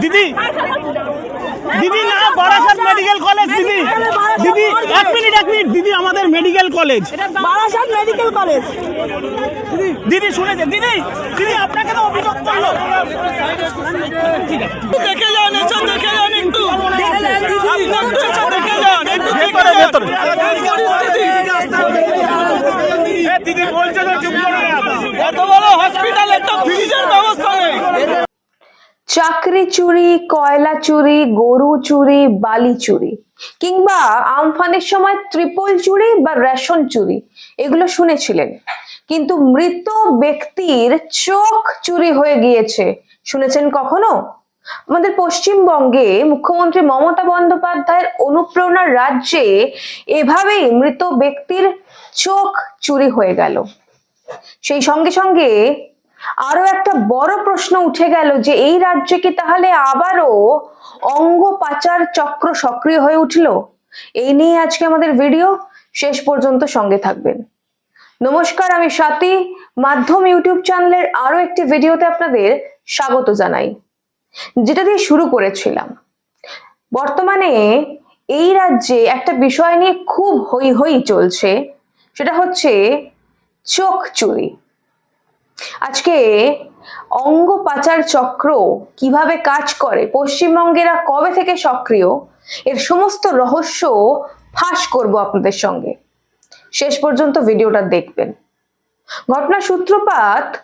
দিদি দিদি না বারাসাত মেডিকেল কলেজ দিদি। দিদি এক মিনিট এক মিনিট। দিদি আমাদের medical college. Barasat medical college. দিদি শুনেছে দিদি দিদি আপনাকে তো অভিযোগ করল দেখে যান এসব দেখে যান একটু। দেখে যান একটু দিদি বলছে তো চুপ করে এত বড় হসপিটাল একটা ফ্রিজের ব্যবস্থা নেই। চাকরি চুরি, কয়লা চুরি, গরু চুরি, বালি চুরি, কিংবা আমফানের সময় ত্রিপল চুরি বা রেশন চুরি, এগুলো শুনেছিলেন। কিন্তু মৃত ব্যক্তির চোখ চুরি হয়ে গিয়েছে। শুনেছেন কখনো? আমাদের পশ্চিমবঙ্গে মুখ্যমন্ত্রী মমতা বন্দ্যোপাধ্যায়ের অনুপ্রেরণার রাজ্যে এভাবেই মৃত ব্যক্তির চোখ চুরি হয়ে গেল। সেই সঙ্গে সঙ্গে আরও একটা বড় প্রশ্ন উঠে গেল যে এই রাজ্যে কি তাহলে আবারও অঙ্গ পাচার চক্র সক্রিয় হয়ে উঠল? এই নিয়ে আজকে আমাদের ভিডিও শেষ পর্যন্ত সঙ্গে থাকবেন। নমস্কার, আমি স্বাতি। মাধ্যম ইউটিউব চ্যানেলের আরও একটি ভিডিওতে আপনাদের স্বাগত জানাই। যেটা দিয়ে শুরু করেছিলাম। বর্তমানে এই রাজ্যে একটা বিষয় নিয়ে খুব হই হই চলছে। সেটা হচ্ছে চোখ চুরি। আজকে অঙ্গ পাচার চক্র কীভাবে কাজ করে? পশ্চিমবঙ্গেরা কবে থেকে সক্রিয়? এর সমস্ত রহস্য ফাঁস করব আপনাদের সঙ্গে। শেষ পর্যন্ত ভিডিওটা দেখবেন। ঘটনা সূত্রপাত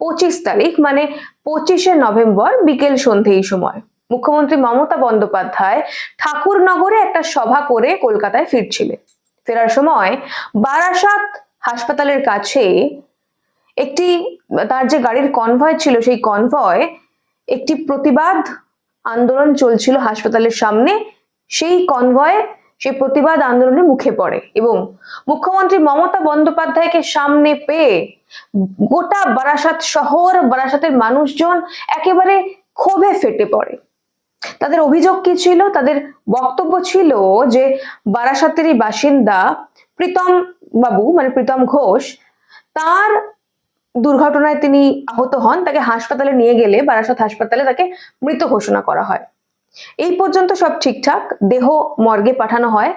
পঁচিশ তারিখ মানে পঁচিশে নভেম্বর বিকেল সন্ধে এই সময়। মুখ্যমন্ত্রী মমতা বন্দ্যোপাধ্যায় ঠাকুরনগরে একটা সভা করে কলকাতায় ফিরছিলেন। ফেরার সময় বারাসাত হাসপাতালের কাছে একটি তার যে গাড়ির কনভয় ছিল, সেই কনভয় একটি প্রতিবাদ আন্দোলন চলছিল হাসপাতালের সামনে। সেই কনভয় সেই প্রতিবাদ আন্দোলনের মুখে পড়ে এবং মুখ্যমন্ত্রী মমতা বন্দ্যোপাধ্যায়কে সামনে পেয়ে গোটা বারাসাত শহর, বারাসাতের মানুষজন একেবারে ক্ষোভে ফেটে পড়ে। তাদের অভিযোগ কি ছিল? তাদের বক্তব্য ছিল যে বারাসাতেরই বাসিন্দা প্রীতম বাবু মানে প্রীতম ঘোষ, তার দুর্ঘটনায় তিনি আহত হন, তাকে হাসপাতালে নিয়ে গেলে বারাসাত হাসপাতালে তাকে মৃত ঘোষণা করা হয়। এই পর্যন্ত সব ঠিকঠাক, দেহ মর্গে পাঠানো হয়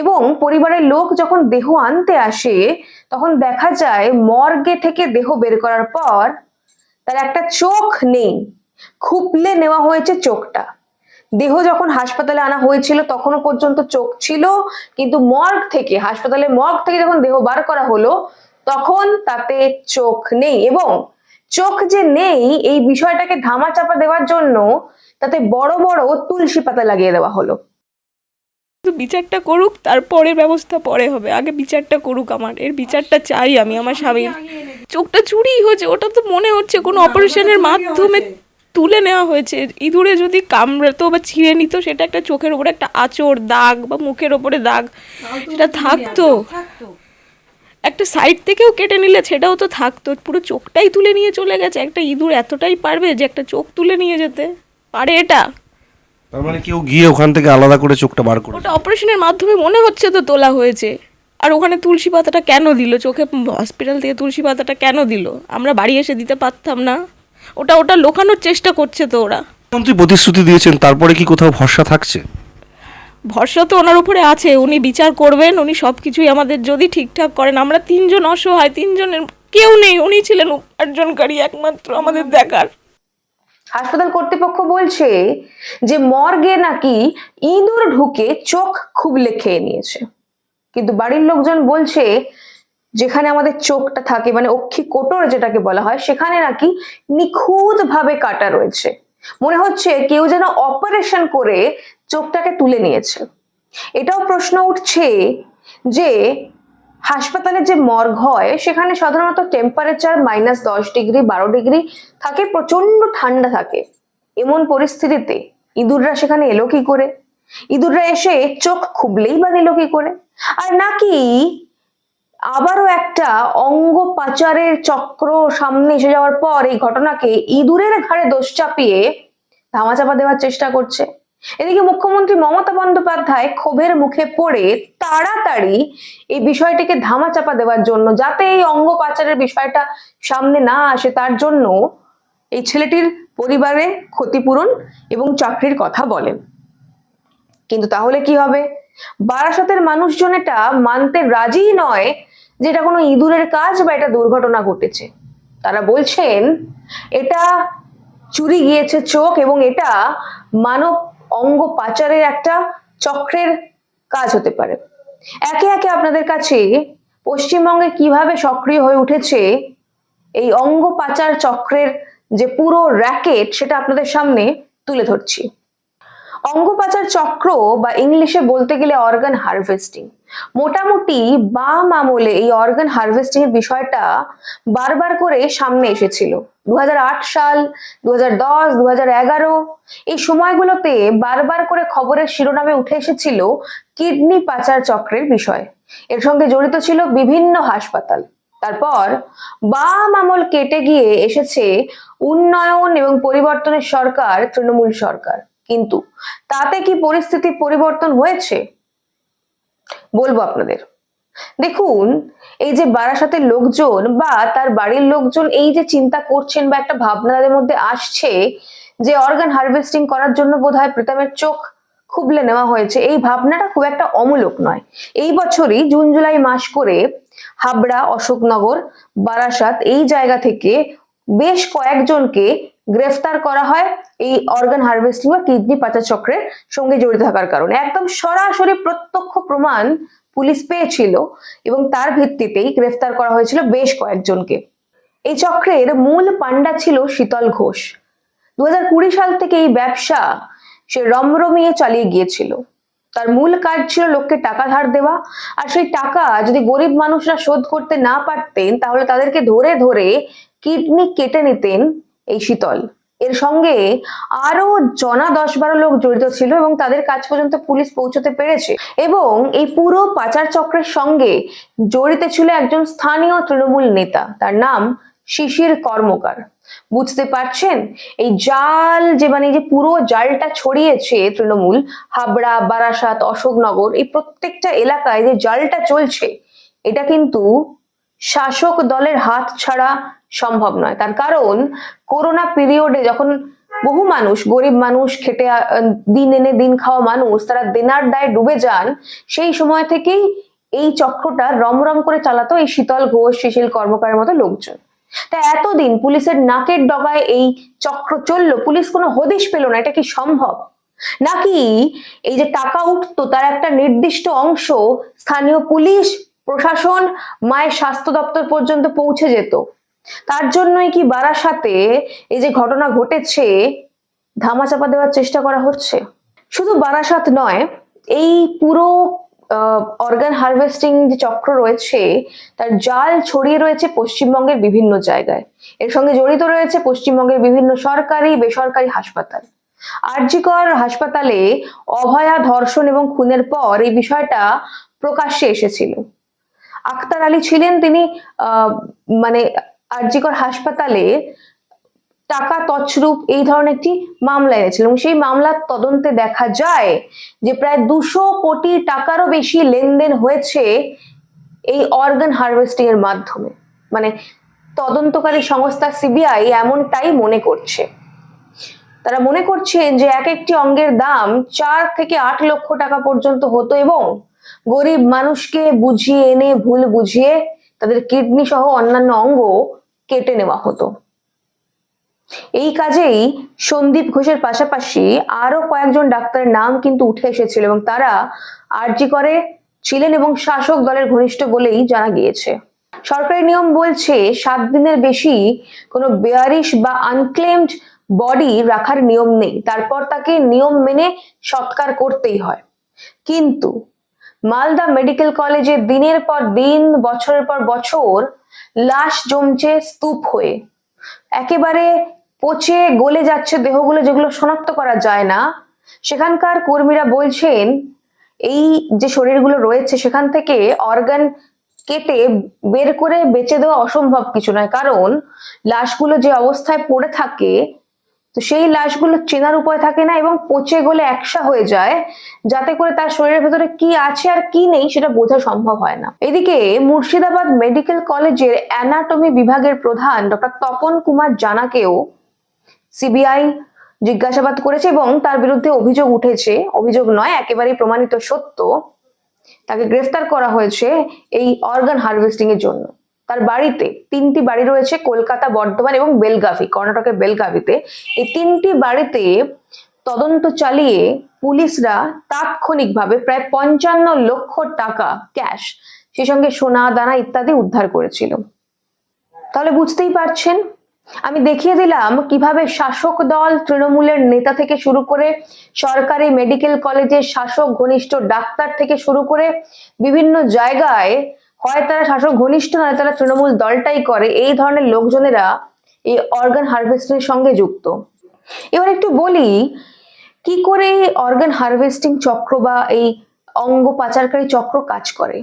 এবং পরিবারের লোক যখন দেহ আনতে আসে, তখন দেখা যায় মর্গে থেকে দেহ বের করার পর তার একটা চোখ নেই, খুপলে নেওয়া হয়েছে চোখটা। দেহ যখন হাসপাতালে আনা হয়েছিল তখনও পর্যন্ত চোখ ছিল, কিন্তু মর্গ থেকে হাসপাতালে মর্গ থেকে যখন দেহ বার করা হলো তখন তাতে চোখ নেই এবং চোখ যে নেই, এই বিষয়টাকে ধামাচাপা দেওয়ার জন্য তাতে বড় বড় তুলসী পাতা লাগিয়ে দেওয়া হলো। বিচারটা করুক তারপরে ব্যবস্থা পরে হবে। আগে বিচারটা করুক আমার। এর বিচারটা চাই আমি আমার স্বামীর। চোখটা চুরি হয়েছে, ওটা তো মনে হচ্ছে কোনো অপারেশনের মাধ্যমে তুলে নেওয়া হয়েছে। ইঁদুরে যদি কামড়াতো বা ছিঁড়ে নিত, সেটা একটা চোখের ওপরে একটা আঁচড়, দাগ বা মুখের ওপরে দাগ, সেটা থাকতো। একটা সাইড থেকেও কেটে নিলে সেটাও তো থাকতো পুরো চোখটাই তুলে নিয়ে চলে গেছে। একটা ইঁদুর এতটাই পারবে যে একটা চোখ তুলে নিয়ে যেতে। পারে এটা। তার মানে কেউ গিয়ে ওখান থেকে আলাদা করে চোখটা বার করে ওটা অপারেশনের মাধ্যমে মনে হচ্ছে তো তোলা হয়েছে। আর ওখানে তুলসী পাতাটা কেন দিল? চোখে হসপিটাল থেকে তুলসী পাতাটা কেন দিল? আমরা বাড়ি এসে দিতে পারতাম না। ওটা ওটা লোকানোর চেষ্টা করছে তো ওরা। মন্ত্রী প্রতিশ্রুতি দিয়েছেন তারপরে কি কোথাও ভরসা থাকছে? ভরসা তো ওনার উপরে আছে, উনি বিচার করবেন, উনি সব কিছুই আমাদের যদি ঠিকঠাক করেন, আমরা তিনজন অসহায়, তিনজনের কেউ নেই, উনি ছিলেন উপার্জনকারী একমাত্র আমাদের দেখার। হাসপাতাল কর্তৃপক্ষ বলছে যে মর্গে নাকি ইঁদুর ঢুকে চোখ খুবলে খেয়ে নিয়েছে। কিন্তু বাড়ির লোকজন বলছে যেখানে আমাদের চোখটা থাকে মানে অক্ষি কোটর যেটাকে বলা হয়, সেখানে নাকি নিখুঁত ভাবে কাটা রয়েছে। মনে হচ্ছে কেউ যেন অপারেশন করে চোখটাকে তুলে নিয়েছে। এটাও প্রশ্ন উঠছে যে হাসপাতালে যে মর্গ হয়, সেখানে সাধারণত টেম্পারেচার মাইনাস দশ ডিগ্রি, বারো ডিগ্রি থাকে প্রচণ্ড ঠান্ডা থাকে। এমন পরিস্থিতিতে ইঁদুররা সেখানে এলো কি করে? ইঁদুররা এসে চোখ খুবলেই বা নিল কি করে? আর নাকি আবারও একটা অঙ্গ পাচারের চক্র সামনে এসে যাওয়ার পর এই ঘটনাকে ইঁদুরের ঘাড়ে দোষ চাপিয়ে ধামাচাপা দেওয়ার চেষ্টা করছে। এদিকে মুখ্যমন্ত্রী মমতা বন্দ্যোপাধ্যায় ক্ষোভের মুখে পড়ে তাড়াতাড়ি এই বিষয়টিকে ধামাচাপা দেওয়ার জন্য, যাতে এই অঙ্গ পাচারের বিষয়টা সামনে না আসে, তার জন্য এই ছেলেটির পরিবারে ক্ষতিপূরণ এবং চাকরির কথা বলেন। কিন্তু তাহলে কি হবে? বারাসাতের মানুষজন এটা মানতে রাজি নয় যে এটা কোনো ইঁদুরের কাজ বা এটা দুর্ঘটনা ঘটেছে। তারা বলছেন, এটা চুরি গিয়েছে চোখ এবং এটা মানব অঙ্গ পাচারের একটা চক্রের কাজ হতে পারে। একে একে আপনাদের কাছে পশ্চিমবঙ্গে কীভাবে সক্রিয় হয়ে উঠেছে এই অঙ্গ পাচার চক্রের যে পুরো র্যাকেট সেটা আপনাদের সামনে তুলে ধরছি। অঙ্গ পাচার চক্র বা ইংলিশে বলতে গেলে অর্গান হারভেস্টিং মোটামুটি বাম আমলে এই অর্গান হারভেস্টিং এর বিষয়টা বারবার করে সামনে এসেছিল। দু হাজার সাল দু দু এই সময়গুলোতে বারবার করে খবরের শিরোনামে উঠে এসেছিল কিডনি পাচার চক্রের বিষয়। এর সঙ্গে জড়িত ছিল বিভিন্ন হাসপাতাল। তারপর বাম আমল কেটে গিয়ে এসেছে উন্নয়ন এবং পরিবর্তনের সরকার, তৃণমূল সরকার। কিন্তু তাতে কি পরিস্থিতি পরিবর্তন হয়েছে? বলব আপনাদের। দেখুন, এই যে বারাসাতের লোকজন বা তার বাড়ির লোকজন এই যে চিন্তা করছেন বা একটা ভাবনা তাদের মধ্যে আসছে যে অর্গান হারভেস্টিং করার জন্য বোধহয় প্রীতমের চোখ খুবলে নেওয়া হয়েছে, এই ভাবনাটা খুব একটা অমূলক নয়। এই বছরই জুন, জুলাই মাস করে হাবড়া, অশোকনগর, বারাসাত এই জায়গা থেকে বেশ কয়েকজনকে গ্রেফতার করা হয় এই অর্গান হারভেস্টিং বা কিডনি পাচার চক্রের সঙ্গে জড়িত থাকার কারণে। একদম সরাসরি প্রত্যক্ষ প্রমাণ পুলিশ পেয়েছিল এবং তার ভিত্তিতেই গ্রেফতার করা হয়েছিল বেশ কয়েকজনকে। এই চক্রের মূল পান্ডা ছিল শীতল ঘোষ। দু কুড়ি সাল থেকে এই ব্যবসা সে রমরমিয়ে চালিয়ে গিয়েছিল। তার মূল কাজ ছিল লোককে টাকা ধার দেওয়া আর সেই টাকা যদি গরিব মানুষরা শোধ করতে না পারতেন তাহলে তাদেরকে ধরে ধরে কিডনি কেটে নিতেন এই শীতল। এর সঙ্গে আরও জনা দশ বারো লোক জড়িত ছিল এবং তাদের কাজ পর্যন্ত পুলিশ পৌঁছতে পেরেছে। এবং এই পুরো পাচার চক্রের সঙ্গে জড়িত ছিল একজন স্থানীয় তৃণমূল নেতা। তার নাম শিশির কর্মকার। বুঝতে পারছেন? এই জাল যে মানে যে পুরো জালটা ছড়িয়েছে তৃণমূল, হাবড়া, বারাসাত, অশোকনগর, এই প্রত্যেকটা এলাকায় যে জালটা চলছে, এটা কিন্তু শাসক দলের হাত ছাড়া সম্ভব নয়। তার কারণ করোনা পিরিয়ডে যখন বহু মানুষ, গরিব মানুষ খেটে দিন এনে দিন খাওয়া মানুষ, তারা দেনার দায় ডুবে যান, সেই সময় থেকেই এই চক্রটা রমরম করে চালাতো এই শীতল ঘোষ, শিশিল কর্মকারের মতো লোকজন। তা এতদিন পুলিশের নাকের ডগায় এই চক্র চলল, পুলিশ কোনো হদিশ পেল না, এটা কি সম্ভব? নাকি এই যে টাকা উঠতো, তার একটা নির্দিষ্ট অংশ স্থানীয় পুলিশ, প্রশাসন, মায়ের স্বাস্থ্য দপ্তর পর্যন্ত পৌঁছে যেত। তার জন্যই কি বারাসাতে এই যে ঘটনা ঘটেছে ধামাচাপা দেওয়ার চেষ্টা করা হচ্ছে? শুধু বারাসাত নয়, এই পুরো অর্গান হারভেস্টিং যে চক্র রয়েছে, তার জাল ছড়িয়ে রয়েছে পশ্চিমবঙ্গের বিভিন্ন জায়গায়। এর সঙ্গে জড়িত রয়েছে পশ্চিমবঙ্গের বিভিন্ন সরকারি, বেসরকারি হাসপাতাল। আরজিকর হাসপাতালে অভয়া ধর্ষণ এবং খুনের পর এই বিষয়টা প্রকাশ্যে এসেছিল। আক্তার আলী ছিলেন তিনি মানে আরজিকর হাসপাতালে টাকা তছরূপ এই ধরনের একটি মামলা এনেছিল এবং সেই মামলার তদন্তে দেখা যায় যে প্রায় দুশো কোটি টাকারও বেশি লেনদেন হয়েছে এই অর্গান হারভেস্টিং এর মাধ্যমে। মানে তদন্তকারী সংস্থা সিবিআই এমনটাই মনে করছে। তারা মনে করছেন যে এক একটি অঙ্গের দাম চার থেকে আট লক্ষ টাকা পর্যন্ত হতো এবং গরিব মানুষকে বুঝিয়ে এনে ভুল বুঝিয়ে তাদের কিডনি সহ অন্যান্য অঙ্গ কেটে নেওয়া হতো। এই কাজেই সন্দীপ ঘোষের পাশাপাশি আরও কয়েকজন ডাক্তারের নাম কিন্তু উঠে এসেছিল এবং তারা আরজি করে ছিলেন এবং শাসক দলের ঘনিষ্ঠ বলেই জানা গিয়েছে। সরকারি নিয়ম বলছে সাত দিনের বেশি কোনো বেয়ারিশ বা আনক্লেমড বডি রাখার নিয়ম নেই। তারপর তাকে নিয়ম মেনে সৎকার করতেই হয়। কিন্তু মালদা মেডিকেল কলেজে দিনের পর দিন, বছরের পর বছর লাশ জমছে স্তূপ হয়ে। একেবারে পচে গলে যাচ্ছে দেহগুলো যেগুলো শনাক্ত করা যায় না। সেখানকার কর্মীরা বলছেন, এই যে শরীরগুলো রয়েছে সেখান থেকে অর্গান কেটে বের করে বেঁচে দেওয়া অসম্ভব কিছু নয়। কারণ লাশগুলো যে অবস্থায় পড়ে থাকে তো সেই লাশগুলো চেনার উপায় থাকে না এবং পচে গলে একসা হয়ে যায়, যাতে করে তার শরীরের ভেতরে কি আছে আর কি নেই সেটা বোঝা সম্ভব হয় না। এদিকে মুর্শিদাবাদ মেডিকেল কলেজের অ্যানাটমি বিভাগের প্রধান ডক্টর তপন কুমার জানাকেও সিবিআই জিজ্ঞাসাবাদ করেছে এবং তার বিরুদ্ধে অভিযোগ উঠেছে। অভিযোগ নয়, একেবারেই প্রমাণিত সত্য। তাকে গ্রেফতার করা হয়েছে এই অর্গান হারভেস্টিং এর জন্য। তার বাড়িতে তিনটি বাড়ি রয়েছে, কলকাতা, বর্ধমান এবং বেলগাভি, কর্ণাটকের বেলগাভিতে। এই তিনটি বাড়িতে তদন্ত চালিয়ে পুলিশরা তাৎক্ষণিকভাবে প্রায় পঞ্চান্ন লক্ষ টাকা ক্যাশ সেই সঙ্গে সোনা, দানা ইত্যাদি উদ্ধার করেছিল। তাহলে বুঝতেই পারছেন? আমি দেখিয়ে দিলাম কীভাবে শাসক দল তৃণমূলের নেতা থেকে শুরু করে সরকারি মেডিকেল কলেজের শাসক, ঘনিষ্ঠ ডাক্তার থেকে শুরু করে বিভিন্ন জায়গায় হয় তারা শাসক ঘনিষ্ঠ নয়, তারা তৃণমূল দলটাই করে। এই ধরনের লোকজনেরা এই অর্গান হারভেস্টিং সঙ্গে যুক্ত। এবার একটু বলি, কি করে এই অর্গান হারভেস্টিং চক্র বা এই অঙ্গ পাচারকারী চক্র কাজ করে?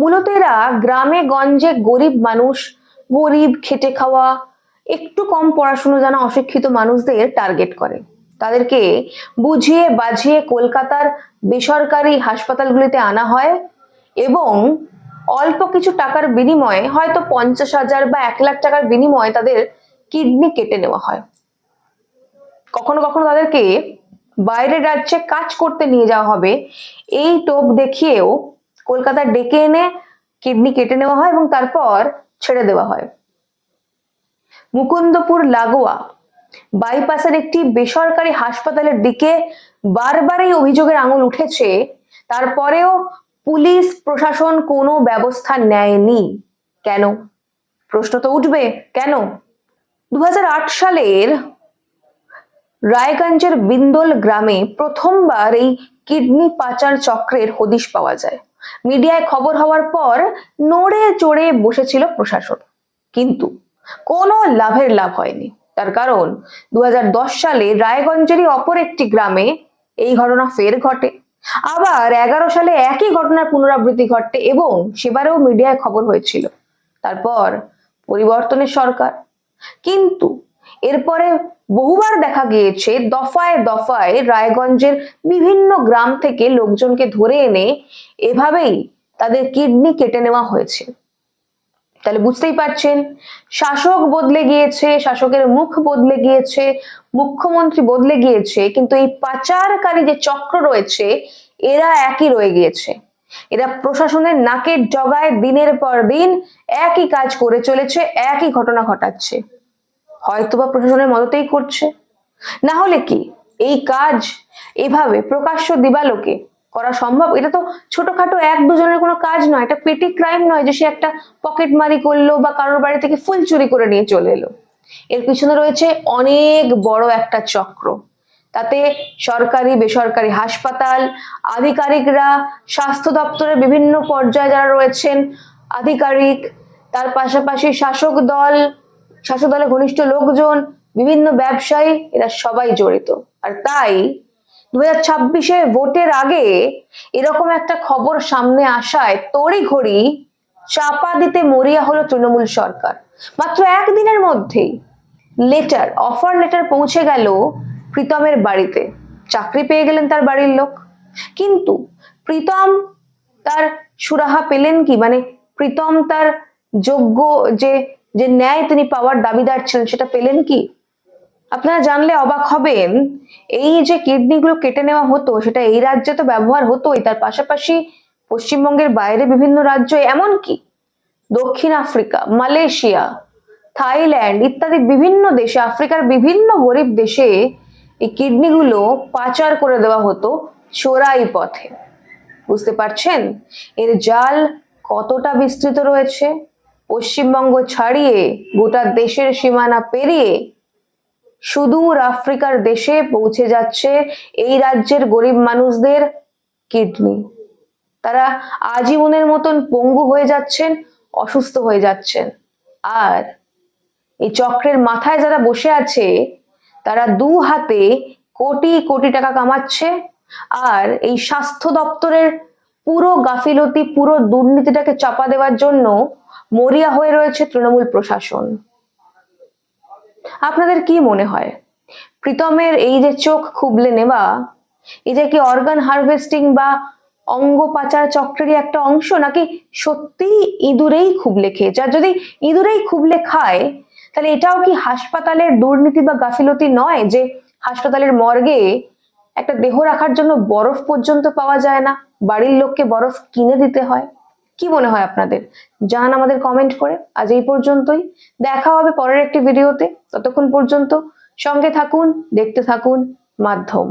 মূলত এরা গ্রামে গঞ্জে গরিব মানুষ, গরিব খেটে খাওয়া, একটু কম পড়াশুনো জানা অশিক্ষিত মানুষদের টার্গেট করে। তাদেরকে বুঝিয়ে বাঝিয়ে কলকাতার বেসরকারি হাসপাতালগুলিতে আনা হয় এবং অল্প কিছু টাকার বিনিময়ে হয়তো পঞ্চাশ হাজার বা এক লাখ টাকার বিনিময়ে তাদের কিডনি কেটে নেওয়া হয়। কখনো কখনো তাদেরকে বাইরের রাজ্যে কাজ করতে নিয়ে যাওয়া হবে। এই টোপ দেখিয়েও কলকাতা ডেকে এনে কিডনি কেটে নেওয়া হয় এবং তারপর ছেড়ে দেওয়া হয়। মুকুন্দপুর লাগোয়া বাইপাসের একটি বেসরকারি হাসপাতালের দিকে বারবার এই অভিযোগের আঙুল উঠেছে। তারপরেও পুলিশ, প্রশাসন কোনো ব্যবস্থা নেয়নি। কেন? প্রশ্ন তো উঠবে, কেন? দু হাজার আট সালের রায়গঞ্জের বিন্দল গ্রামে প্রথমবার এই কিডনি পাচার চক্রের হদিশ পাওয়া যায়। মিডিয়ায় খবর হওয়ার পর নড়ে চড়ে বসেছিল প্রশাসন। কিন্তু কোনো লাভের লাভ হয়নি। তার কারণ দু হাজার দশ সালে রায়গঞ্জেরই অপর একটি গ্রামে এই ঘটনা ফের ঘটে। আবার এগারো সালে একই ঘটনার পুনরাবৃত্তি ঘটে এবং সেবারেও মিডিয়ায় খবর হয়েছিল। তারপর পরিবর্তনের সরকার। কিন্তু এরপরে বহুবার দেখা গিয়েছে দফায় দফায় রায়গঞ্জের বিভিন্ন গ্রাম থেকে লোকজনকে ধরে এনে এভাবেই তাদের কিডনি কেটে নেওয়া হয়েছে। তাহলে বুঝতেই পারছেন, শাসক বদলে গিয়েছে, শাসকের মুখ বদলে গিয়েছে, মুখ্যমন্ত্রী বদলে গিয়েছে, কিন্তু এই পাচারকারী যে চক্র রয়েছে, এরা একই রয়ে গিয়েছে। এরা প্রশাসনের নাকের জগায় দিনের পর দিন একই কাজ করে চলেছে, একই ঘটনা ঘটাচ্ছে। হয়তোবা প্রশাসনের মদতেই করছে। না হলে কি? এই কাজ এভাবে প্রকাশ্য দিবালোকে করা সম্ভব? এটা তো ছোটখাটো এক দুজনের কোনো কাজ নয়। এটা পেটি ক্রাইম নয় যে সে একটা পকেট মারি করল বা কারোর বাড়ি থেকে ফুল চুরি করে নিয়ে চলে এলো। এর পিছনে রয়েছে অনেক বড় একটা চক্র। তাতে সরকারি, বেসরকারি হাসপাতাল, আধিকারিকরা, স্বাস্থ্য দপ্তরের বিভিন্ন পর্যায়ে যারা রয়েছেন, আধিকারিক, তার পাশাপাশি শাসক দল, শাসক দলের ঘনিষ্ঠ লোকজন, বিভিন্ন ব্যবসায়ী, এরা সবাই জড়িত। আর তাই দু হাজার ভোটের আগে এরকম একটা খবর সামনে আসায় তড়িঘড়ি চাপা দিতে মরিয়া হলো তৃণমূল সরকার। মাত্র একদিনের মধ্যেই লেটার অফার লেটার পৌঁছে গেল প্রীতমের বাড়িতে। চাকরি পেয়ে গেলেন তার বাড়ির লোক। কিন্তু প্রীতম তার সুরাহা পেলেন কি? মানে প্রীতম তার যোগ্য যে যে ন্যায় তিনি পাওয়ার দাবিদার ছিলেন, সেটা পেলেন কি? আপনারা জানলে অবাক হবেন, এই যে কিডনিগুলো কেটে নেওয়া হতো, সেটা এই রাজ্যে তো ব্যবহার হতোই, তার পাশাপাশি পশ্চিমবঙ্গের বাইরে বিভিন্ন রাজ্য, এমনকি দক্ষিণ আফ্রিকা, মালয়েশিয়া, থাইল্যান্ড ইত্যাদি বিভিন্ন দেশে, আফ্রিকার বিভিন্ন গরিব দেশে এই কিডনিগুলো পাচার করে দেওয়া হতো চোরাই পথে। বুঝতে পারছেন? এর জাল কতটা বিস্তৃত রয়েছে? পশ্চিমবঙ্গ ছাড়িয়ে গোটা দেশের সীমানা পেরিয়ে সুদূর আফ্রিকার দেশে পৌঁছে যাচ্ছে এই রাজ্যের গরিব মানুষদের কিডনি। তারা আজীবনের মতন পঙ্গু হয়ে যাচ্ছেন, অসুস্থ হয়ে যাচ্ছেন। আর এই চক্রের মাথায় যারা বসে আছে, তারা দু হাতে কোটি কোটি টাকা কামাচ্ছে। আর এই স্বাস্থ্য দপ্তরের পুরো গাফিলতি, পুরো দুর্নীতিটাকে চাপা দেওয়ার জন্য মরিয়া হয়ে রয়েছে তৃণমূল প্রশাসন। আপনাদের কি মনে হয়? প্রীতমের এই যে চোখ খুবলে নেওয়া, এটা কি অর্গান হারভেস্টিং বা অঙ্গ পাচার চক্রেরই একটা অংশ, নাকি সত্যিই ইঁদুরেই খুবলে খেয়েছে আর যদি ইঁদুরেই খুবলে খায়, তাহলে এটাও কি হাসপাতালের দুর্নীতি বা গাফিলতি নয় যে হাসপাতালের মর্গে একটা দেহ রাখার জন্য বরফ পর্যন্ত পাওয়া যায় না? বাড়ির লোককে বরফ কিনে দিতে হয়? কি মনে হয় আপনাদের? জান আমাদের কমেন্ট করে। আজ এই পর্যন্তই। দেখা হবে পরের একটি ভিডিওতে ততক্ষণ পর্যন্ত সঙ্গে থাকুন, দেখতে থাকুন, মাধ্যম।